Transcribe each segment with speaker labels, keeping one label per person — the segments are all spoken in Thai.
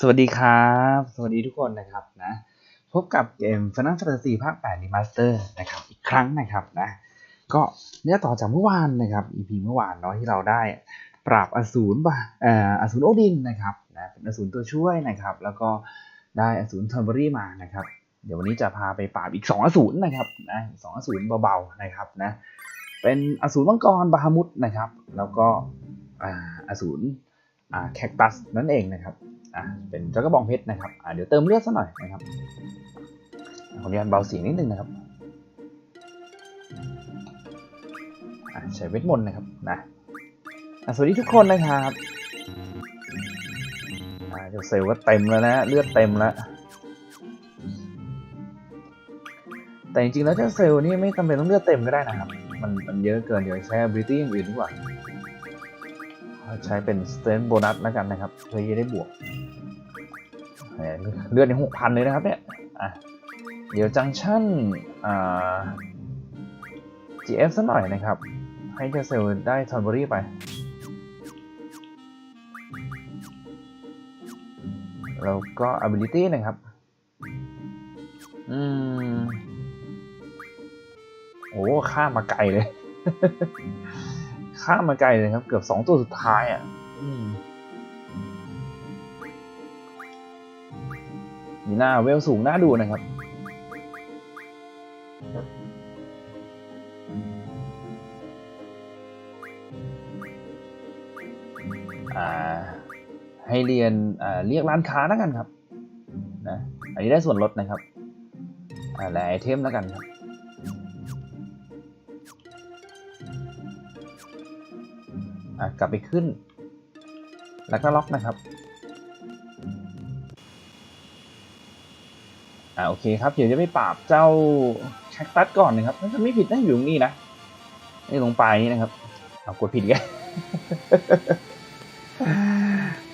Speaker 1: สวัสดีครับ สวัสดีทุกคนนะครับนะพบกับเกม Final Fantasy ภาค8 Remaster นะครับอีกครั้งนะครับนะก็เนี่ยต่อจากเมื่อวานนะครับ EP เมื่อวานเนาะที่เราได้ปราบอสูรบ่าเอ่ออสูรโอดินนะครับนะเป็นอสูรตัวช่วยนะครับ แล้วก็ได้อสูรเทอร์เบอรี่มานะครับ เดี๋ยววันนี้จะพาไปปราบอีก 2 อสูรนะครับนะสองอสูรเบาๆนะครับนะเป็นอสูรมังกรบาฮามุดนะครับ แล้วก็อสูรแคคตัสนั่นเองนะครับ อะเป็นเจ้ากระบองเพชรนะครับอะเดี๋ยวเติมเลือดซะหน่อยนะครับขออนุญาตเบาเสียงนิดนึงนะครับอะใช้เวทมนต์นะครับนะอะสวัสดีทุกคนนะครับอะเจ้าเซลล์ก็เต็มแล้วนะเลือดเต็มแล้วแต่จริงๆแล้วเจ้าเซลล์นี่ไม่จำเป็นต้องเลือดเต็มก็ได้นะครับ มันมันเยอะเกินเดี๋ยวใช้ ability อย่างอื่นดีกว่า ใช้เป็น strength bonus แล้วกันนะครับเพื่อจะได้บวก เลือดในหกพันเลยนะครับเนี่ยอะเดี๋ยวจังชั่นอ่า GF สักหน่อยนะครับ ให้เจาเซลได้ทอนเบอรี่ไป แล้วก็ ability นะครับ อืม โอ้ข้ามมาไกลเลย ข้ามมาไกลเลยครับ เกือบสองตัวสุดท้ายอะ อืม มีหน้าเวลสูงน่าดูนะครับอ่าให้เรียนเรียกร้านค้าแล้วกันครับนะอันนี้ได้ส่วนลดนะครับอ่าและไอเทมแล้วกันครับกลับไปขึ้น แล้วก็ล็อกนะครับ อ่าโอเคครับ เดี๋ยวจะไปปราบเจ้าแคคตัสก่อนนะครับถ้าจะไม่ผิดน่าอยู่ตรงนี้นะนี่ลงไปนี่นะครับเอากดผิดแก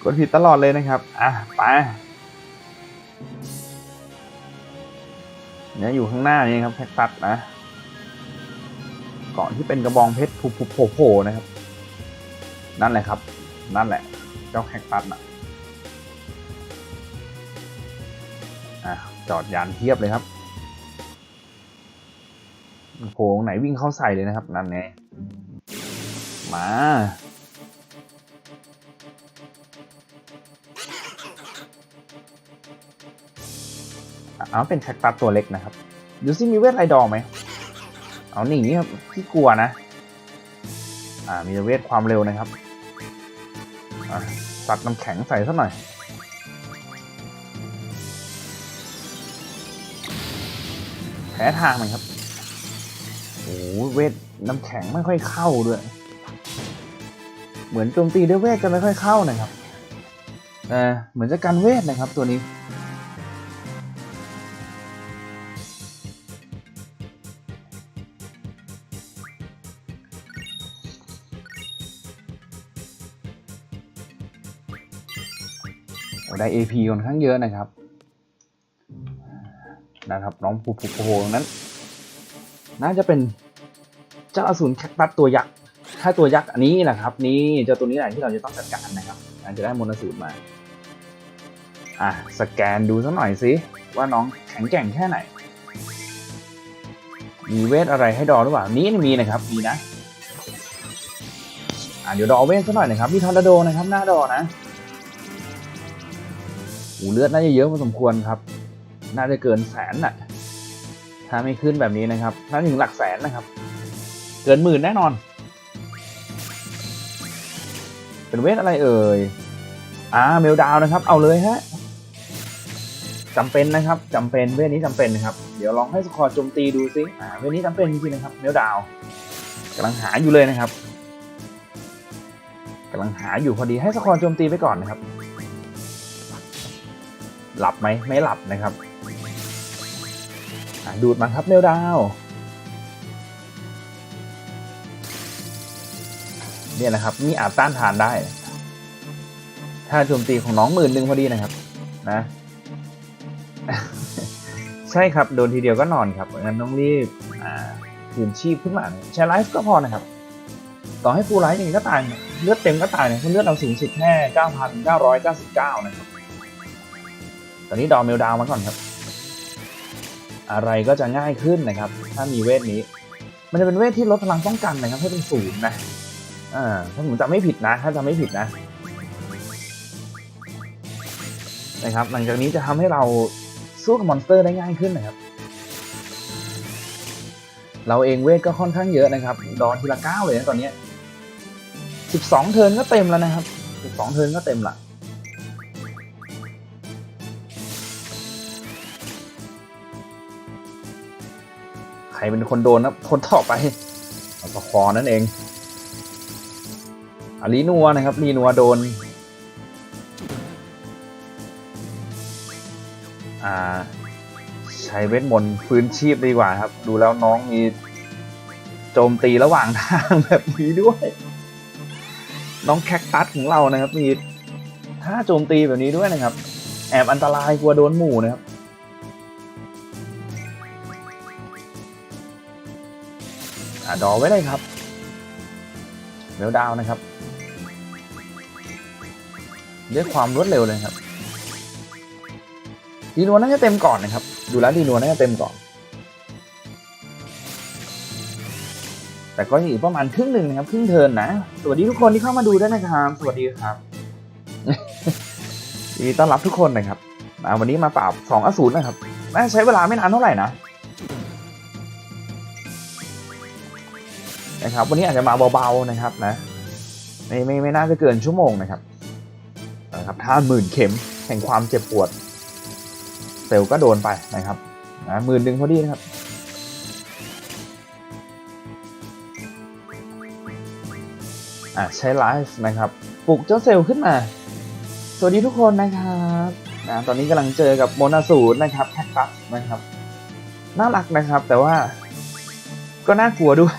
Speaker 1: กดผิดตลอดเลยนะครับ อะไปเนี่ยอยู่ข้างหน้านี่ครับแคคตัสนะก่อนที่เป็นกระบองเพชรผุผุโผล่นะครับ นั่นแหละครับ นั่นแหละ เจ้าแคคตัสนะอะ จอดยานเทียบเลยครับโผงไหนวิ่งเข้าใส่เลยนะครับ นั่นไงมาเอาเป็นแคคตัสตัวเล็กนะครับ ดูซิมีเวทไรดอร์ไหม เอาหนีครับ พี่กลัวนะ อ่า มีเวทความเร็วนะครับ อะตัดน้ำแข็งใส่สักหน่อย แพ้ทางมันครับ โอ้เวทน้ำแข็งไม่ค่อยเข้าด้วย เหมือนโจมตีด้วยเวทจะไม่ค่อยเข้านะครับเออเหมือนจะกันเวทนะครับตัวนี้ได้ AP ค่อนข้างเยอะนะครับ นะครับ น้องปูปูโผตรงนั้น น่าจะเป็นเจ้าอสูรแคคตัสตัวยักษ์ถ้าตัวยักษ์อันนี้แหละครับ นี่เจ้าตัวนี้แหละที่เราจะต้องจัดการนะครับอาจจะได้มนสูตรมา อะสแกนดูสักหน่อยสิว่าน้องแข็งแกร่งแค่ไหน มีเวทอะไรให้ดอหรือเปล่านี้มีนะครับมีนะอะเดี๋ยวดอเวทสักหน่อยนะครับมีทอร์นาโดนะครับหน้าดอนะหูเลือดน่าจะเยอะพอสมควรครับ น่าจะเกินแสนน่ะ ถ้าไม่ขึ้นแบบนี้นะครับถ้าถึงหลักแสนนะครับ เกินหมื่นแน่นอน เป็นเวทอะไรเอ่ย อ่าเมลดาวนะครับ เอาเลยฮะจำเป็นนะครับจำเป็นเวทนี้จำเป็นนะครับ เดี๋ยวลองให้สกอร์โจมตีดูซิ อ่าเวทนี้จำเป็นจริงๆนะครับเมลดาวกำลังหาอยู่เลยนะครับกำลังหาอยู่พอดีให้สกอร์โจมตีไปก่อนนะครับ หลับไหมไม่หลับนะครับ ดูดมาครับเมลดาวเนี่ยนะครับนี่อาจต้านทานได้ ถ้าโจมตีของน้องหมื่นหนึ่งพอดีนะครับ นะ ใช่ครับ โดนทีเดียวก็นอนครับงั้นต้องรีบอ่าคืนชีพขึ้นมาใช้ไลฟ์ก็พอนะครับ ต่อให้ฟูลไลฟ์อย่างนี้ก็ตายเลือดเต็มก็ตายนะเพราะเลือดเราสูงสุดแค่ 9,999 นะครับ ตอนนี้ดอเมลดาวมาก่อนครับ อะไรก็จะง่ายขึ้นนะครับ ถ้ามีเวทนี้ มันจะเป็นเวทที่ลดพลังป้องกันนะครับให้เป็นศูนย์นะอ่าถ้าผมจำไม่ผิดนะ ถ้าจำไม่ผิดนะ นะครับ หลังจากนี้จะทำให้เราสู้กับมอนสเตอร์ได้ง่ายขึ้นนะครับ เราเองเวทก็ค่อนข้างเยอะนะครับ ดอนทีละเก้าเลยนะตอนนี้สิบสองเทิร์นก็เต็มแล้วนะครับสิบสองเทิร์นก็เต็มละ ครเป็นคนโดนนะคนต่อไปอาตะคอนั่นเองอาลีนัวนะครับลีนัวโดนอ่าใช้เวทมนต์ฟื้นชีพดีกว่าครับ ดูแล้วน้องมีโจมตีระหว่างทางแบบนี้ด้วย น้องแคคตัสของเรานะครับมีท่าโจมตีแบบนี้ด้วยนะครับ แอบอันตรายกลัวโดนหมู่นะครับ ดอไว้เลยครับเร็วดาวนะครับ ด้วยความรวดเร็วเลยครับดีนัวน่าจะเต็มก่อนนะครับ ดูแล้วดีนัวน่าจะเต็มก่อน แต่ก็อีกประมาณครึ่งหนึ่งนะครับครึ่งเทินนะ สวัสดีทุกคนที่เข้ามาดูด้วยนะครับ สวัสดีครับดีต้อนรับทุกคนนะครับวันนี้มาปราบสองอสูรนะครับน่าใช้เวลาไม่นานเท่าไหร่นะ นะครับ วันนี้อาจจะมาเบาๆนะครับนะไม่ไม่ไม่น่าจะเกินชั่วโมงนะครับนะครับถ้าหมื่นเข็มแห่งความเจ็บปวดเซลก็โดนไปนะครับนะหมื่นหนึ่งพอดีนะครับอะใช้ไลฟ์นะครับปลุกเจ้าเซลล์ขึ้นมา สวัสดีทุกคนนะครับนะตอนนี้กำลังเจอกับโมนาสูนนะครับแคคตัสนะครับ น่ารักนะครับแต่ว่าก็น่ากลัวด้วย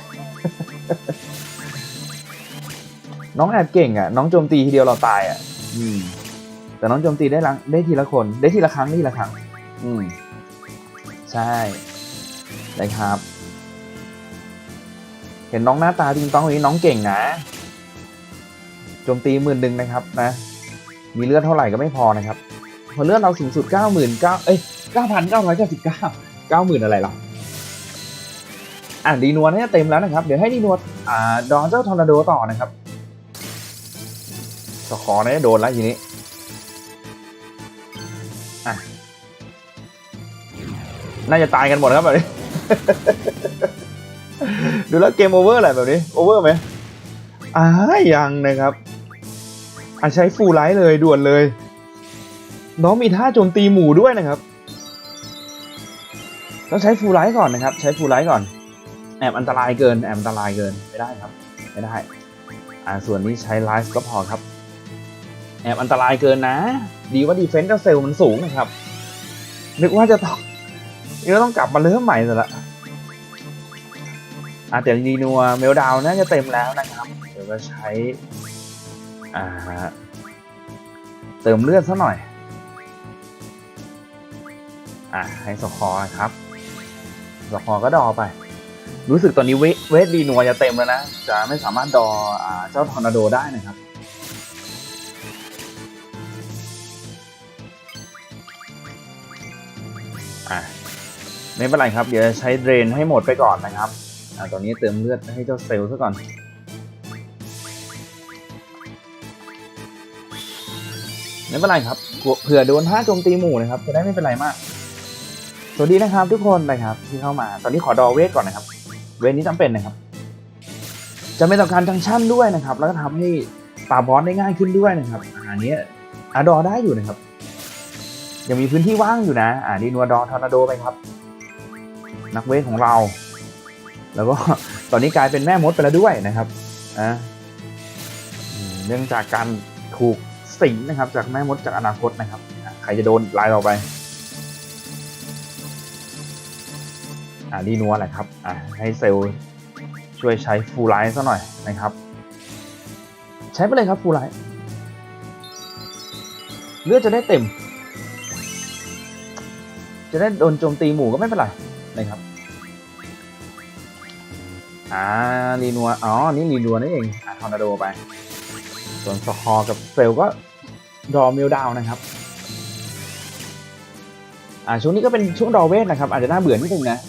Speaker 1: น้องแอบเก่งอะ น้องโจมตีทีเดียวเราตายอะ อืม แต่น้องโจมตีได้ลังได้ทีละคน ได้ทีละครั้งได้ทีละครั้ง อืม ใช่นะครับ เห็นน้องหน้าตาจริงต้องนี้น้องเก่งนะโจมตีหมื่นหนึ่งนะครับ นะ มีเลือดเท่าไหร่ก็ไม่พอนะครับพอเลือดเราสูงสุดเก้าหมื่นเก้าเอ้ยเก้าพันเก้าร้อยเก้าสิบเก้าเก้าหมื่นอะไรหรอ อะดีนัวเนี่ยเต็มแล้วนะครับ เดี๋ยวให้ดีนัวอ่าดอนเจ้าทอร์นาโดต่อนะครับสคอเนี่ยโดนแล้วทีนี้อะน่าจะตายกันหมดครับแบบนี้ ดูแล้วเกมโอเวอร์แหละแบบนี้โอเวอร์ไหมอ่ายังนะครับอะใช้ฟูลไลท์เลยด่วนเลย น้องมีท่าโจมตีหมู่ด้วยนะครับ ต้องใช้ฟูลไลท์ก่อนนะครับ ใช้ฟูลไลท์ก่อน แอบอันตรายเกินแอบอันตรายเกินไม่ได้ครับไม่ได้ อ่าส่วนนี้ใช้ไลฟ์ก็พอครับ แอบอันตรายเกินนะ ดีว่าดีเฟนต์เจ้าเซลล์มันสูงนะครับ นึกว่าจะต้องนี่ก็ต้องกลับมาเริ่มใหม่ซะละอ่าจจะดีนัวเมลดาวน่าจะเต็มแล้วนะครับ เดี๋ยวก็ใช้ อ่า เติมเลือดซะหน่อย อ่าให้สคอร์ครับสคอร์ก็ดอไป รู้สึกตอนนี้เวทดีนัวจะเต็มแล้วนะจะไม่สามารถดออเจ้าทอร์นาโดได้นะครับอะไม่เป็นไรครับ เดี๋ยวใช้เดรนให้หมดไปก่อนนะครับอ่าตอนนี้เติมเลือดให้เจ้าเซลล์ซะก่อนไม่เป็นไรครับเผื่อโดนท่าโจมตีหมู่นะครับจะได้ไม่เป็นไรมาก สวัสดีนะครับทุกคนนะครับที่เข้ามา ตอนนี้ขอดอเวทก่อนนะครับ เวทนี้จำเป็นนะครับจะเป็นต่อการจังชั่นด้วยนะครับ แล้วก็ทำให้ปราบอสได้ง่ายขึ้นด้วยนะครับอันนี้อะดอได้อยู่นะครับ ยังมีพื้นที่ว่างอยู่นะ อ่าดีนัวดอทอร์นาโดไปครับ นักเวทของเรา แล้วก็ตอนนี้กลายเป็นแม่มดไปแล้วด้วยนะครับอ่าเนื่องจากการถูกสิงนะครับ จากแม่มดจากอนาคตนะครับ ใครจะโดนลายเราไป อ่าดีนัวแหละครับอ่าให้เซลล์ช่วยใช้ฟูลไลท์ซะหน่อยนะครับ ใช้ไปเลยครับฟูลไลท์เลือดจะได้เต็ม จะได้โดนโจมตีหมู่ก็ไม่เป็นไรนะครับอ่ารีนัวอ๋อ นี่รีนัวนี่เองอ่าทอร์นาโดไป ส่วนสคอร์กับเซลก็ดอมิลดาวนะครับอ่าช่วงนี้ก็เป็นช่วงดอเวทนะครับ อาจจะน่าเบื่อนิดนึงนะ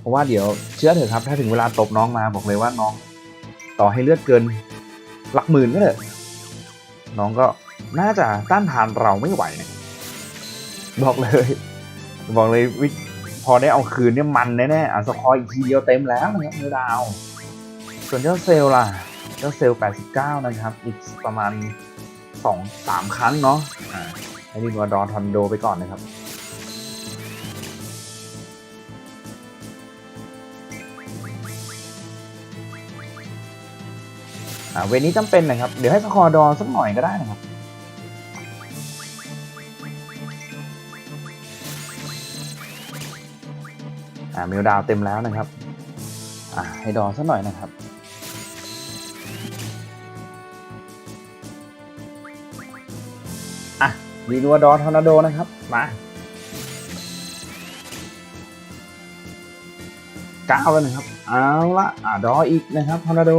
Speaker 1: เพราะว่าเดี๋ยวเชื่อเถอะครับ ถ้าถึงเวลาตบน้องมาบอกเลยว่าน้อง ต่อให้เลือดเกินหลักหมื่นก็เถอะน้องก็น่าจะต้านทานเราไม่ไหวนะบอกเลย บอกเลยวิพอได้เอาคืนเนี่ยมันแน่ๆอะสคอร์อีกทีเดียวเต็มแล้วนะครับเนื้อดาว ส่วนเจ้าเซลลล่ะ เจ้าเซลล89 นะครับ อีกประมาณ 2 3 ครั้งเนาะอ่าให้ดินวาดอนทอนโดไปก่อนนะครับ เวรนี้จำเป็นนะครับ เดี๋ยวให้สคอร์ดอสักหน่อยก็ได้นะครับ อ่ามิวดาวเต็มแล้วนะครับ อ่าให้ดอสักหน่อยนะครับอะมีนัวดอทอร์นาโดนะครับ มาเก้าแล้วนะครับ เอาละอ่าดออีกนะครับทอร์นาโด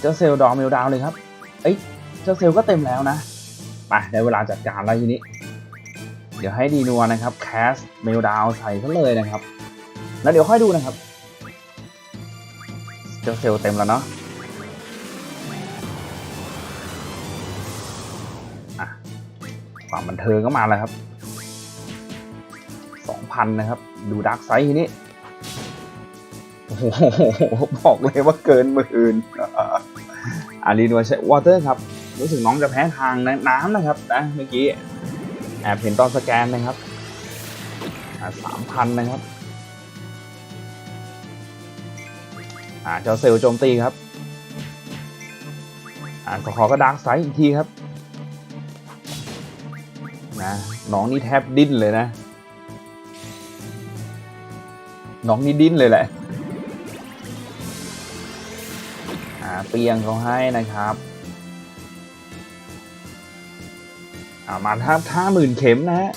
Speaker 1: เจ้าเซลล์ดอมิวดาวเลยครับ เอ้ย เจ้าเซลล์ก็เต็มแล้วนะ ไปได้เวลาจัดการแล้วทีนี้ เดี๋ยวให้ดีนัวนะครับแคสเมลดาวใส่เขาเลยนะครับ แล้วเดี๋ยวค่อยดูนะครับ เจ้าเซลล์เต็มแล้วเนาะอะความบันเทิงก็มาแล้วครับ 2,000 นะครับ ดูดาร์กไซส์ทีนี้ หบอกเลยว่าเกินหมื่นอารีนัวใช้วอเตอร์ครับ รู้สึกน้องจะแพ้ทางน้ำนะครับนะเมื่อกี้แอบเห็นตอนสแกนนะครับสามพันนะครับอ่าเจ้าเซลโจมตีครับอ่าขอก็ดาร์กไซด์อีกทีครับนะน้องนี่แทบดิ้นเลยนะ น้องนี่ดิ้นเลยแหละ เปียงเขาให้นะครับอ่ามาถ้าถ้าหมื่นเข็มนะฮะ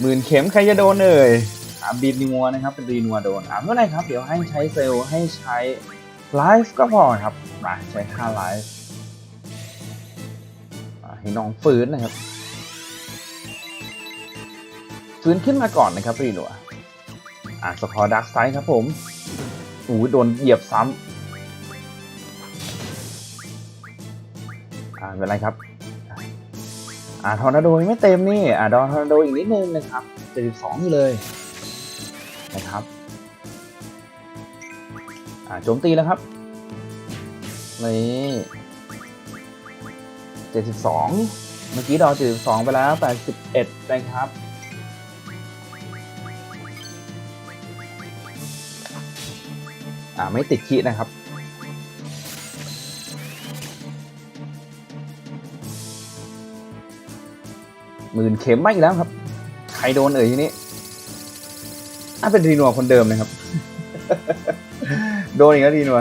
Speaker 1: หมื่นเข็มใครจะโดนเอ่ยอ่าบีดนัวนะครับเป็นรีนัวโดนอ่าเมื่อไรครับ เดี๋ยวให้ใช้เซลล์ให้ใช้ไลฟ์ก็พอครับมาใช้ค่าไลฟ์อ่าให้น้องฟื้นนะครับ ฟื้นขึ้นมาก่อนนะครับรีนัวอ่าสกอร์ดักไซด์ครับผมอู้โดนเหยียบซ้ำ อ่เป็นไรครับ อ่าทอร์นาโดยังไม่เต็มนี่ อ่าดอนทอร์นาโดอีกนิดนึงนะครับ72อยู่เลยนะครับอ่าโจมตีแล้วครับนี่72เมื่อกี้ดอ72ไปแล้ว81นะครับอ่าไม่ติดขีนะครับ หมื่นเข็มไม่อีกแล้วครับ ใครโดนเอ่ยทีนี้อะเป็นรีนัวคนเดิมนะครับ โดนอีกแล้วรีนัว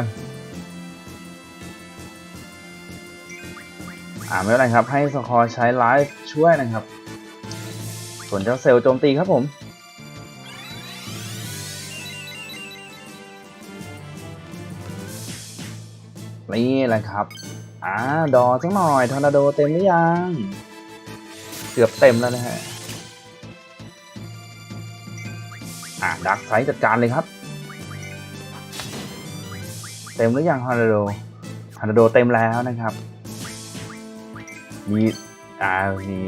Speaker 1: อ่าไม่เป็นไรครับ ให้สคอร์ใช้ไลฟ์ช่วยนะครับ ส่วนเจ้าเซลล์โจมตีครับผมนี่แหละครับ อ่า ดอสักหน่อย ทอร์นาโดเต็มหรือยังเกือบเต็มแล้วนะฮะ อ่าดักไซส์จัดการเลยครับ เต็มหรือยังฮอนาโดฮอนาโดเต็มแล้วนะครับ มีอ่ามี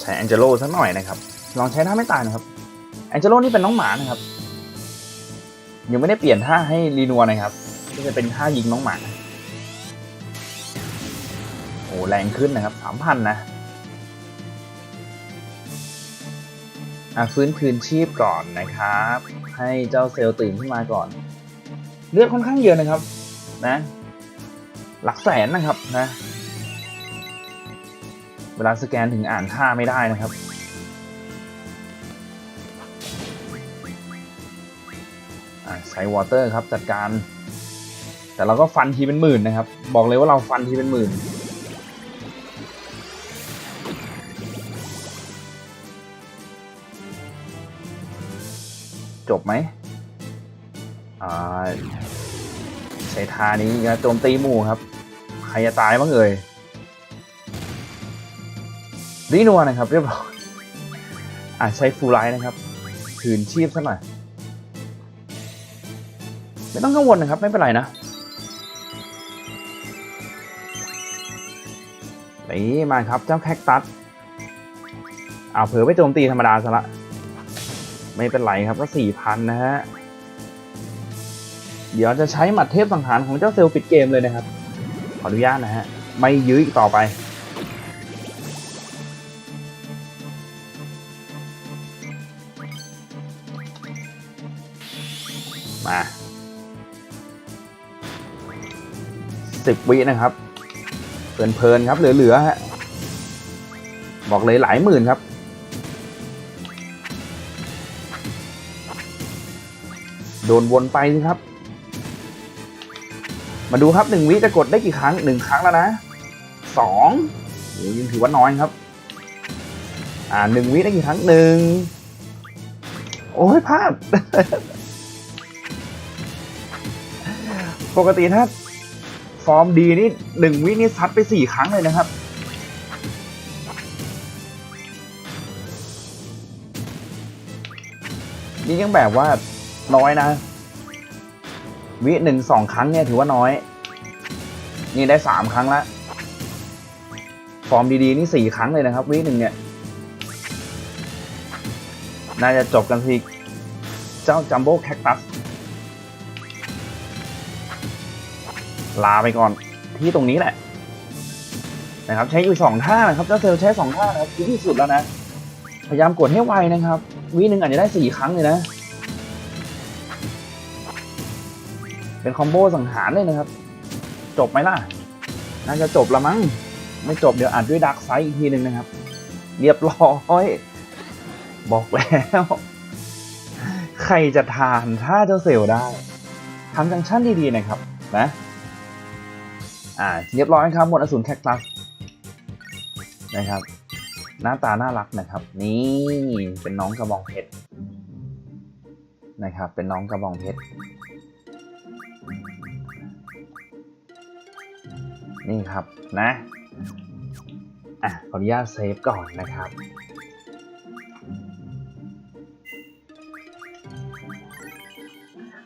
Speaker 1: ใช้แองเจโลสักหน่อยนะครับ ลองใช้ท่าไม่ตายนะครับ แองเจโลนี่เป็นน้องหมานะครับ ยังไม่ได้เปลี่ยนท่าให้รีนัวนะครับ ก็จะเป็นท่ายิงน้องหมา โอ้แรงขึ้นนะครับสามพันนะฟื้นคืนชีพก่อนนะครับ ให้เจ้าเซลล์ตื่นขึ้นมาก่อน เลือดค่อนข้างเยอะนะครับ นะ หลักแสนนะครับนะ เวลาสแกนถึงอ่านค่าไม่ได้นะครับใช้วอเตอร์ครับจัดการ แต่เราก็ฟันทีเป็นหมื่นนะครับ บอกเลยว่าเราฟันทีเป็นหมื่น จบไหมอ่าใช้ท่านี้นะโจมตีหมู่ครับใครจะตายบ้างเอ่ยรีนัวนะครับเรียบร้อยอะใช้ฟูลไลท์นะครับคืนชีพสักหน่อยไม่ต้องกังวลนะครับ ไม่เป็นไรนะนี่มาครับเจ้าแคคตัสเอาเผลอไปโจมตีธรรมดาซะละ ไม่เป็นไรครับก็สี่พันนะฮะ เดี๋ยวจะใช้หมัดเทพสังหารของเจ้าเซลปิดเกมเลยนะครับ ขออนุญาตนะฮะ ไม่ยื้ออีกต่อไป มาสิบวินะครับเพลินๆครับเหลือๆฮะบอกเลยหลายหมื่นครับ โดนวนไปสิครับ มาดูครับหนึ่งวิจะกดได้กี่ครั้งหนึ่งครั้งแล้วนะสองโอ้ยังถือว่าน้อยครับ อ่าหนึ่งวิได้กี่ครั้งหนึ่งโอ้ยพลาด ปกติถ้าฟอร์มดีนี่หนึ่งวินี่ซัดไปสี่ครั้งเลยนะครับนี่ยังแบบว่า น้อยนะ วิหนึ่งสองครั้งเนี่ยถือว่าน้อย นี่ได้สามครั้งละ ฟอร์มดีๆ นี่สี่ครั้งเลยนะครับ วิหนึ่งเนี่ย น่าจะจบกันทีเจ้าจัมโบ้แคคตัส ลาไปก่อนที่ตรงนี้แหละนะครับใช้อยู่สองท่านะครับเจ้าเซลใช้สองท่านะครับที่สุดแล้วนะ พยายามกดให้ไวนะครับ วิหนึ่งอาจจะได้สี่ครั้งเลยนะ เป็นคอมโบสังหารเลยนะครับ จบไหมล่ะ น่าจะจบละมั้ง ไม่จบเดี๋ยวอัดด้วยดักไซด์อีกทีหนึ่งนะครับ เรียบร้อย บอกแล้ว ใครจะทานถ้าเจ้าเซลลได้ทำจังชั่นดีๆนะครับนะ อ่า เรียบร้อยครับหมดอสูรแคคตัสนะครับ หน้าตาน่ารักนะครับ นี่เป็นน้องกระบองเพชรนะครับ เป็นน้องกระบองเพชร นี่ครับนะอะขออนุญาตเซฟก่อนนะครับ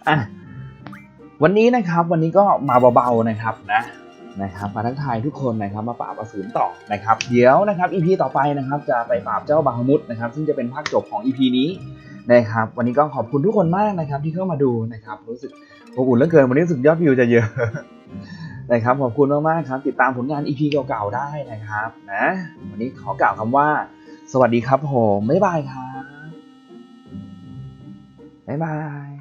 Speaker 1: อะวันนี้นะครับวันนี้ก็มาเบาๆนะครับนะนะครับมาทักทายทุกคนนะครับมาปราบอสูรต่อนะครับ เดี๋ยวนะครับ EP ต่อไปนะครับ จะไปปราบเจ้าบาฮามุดนะครับ ซึ่งจะเป็นภาคจบของ EP นี้นะครับ วันนี้ก็ขอบคุณทุกคนมากนะครับ ที่เข้ามาดูนะครับ รู้สึกอบอุ่นเหลือเกินวันนี้รู้สึกยอดวิวจะเยอะ นะครับขอบคุณมากๆครับ ติดตามผลงาน EP เก่าๆได้นะครับนะวันนี้ขอกล่าวคำว่า สวัสดีครับผม บ๊ายบายครับ บ๊ายบาย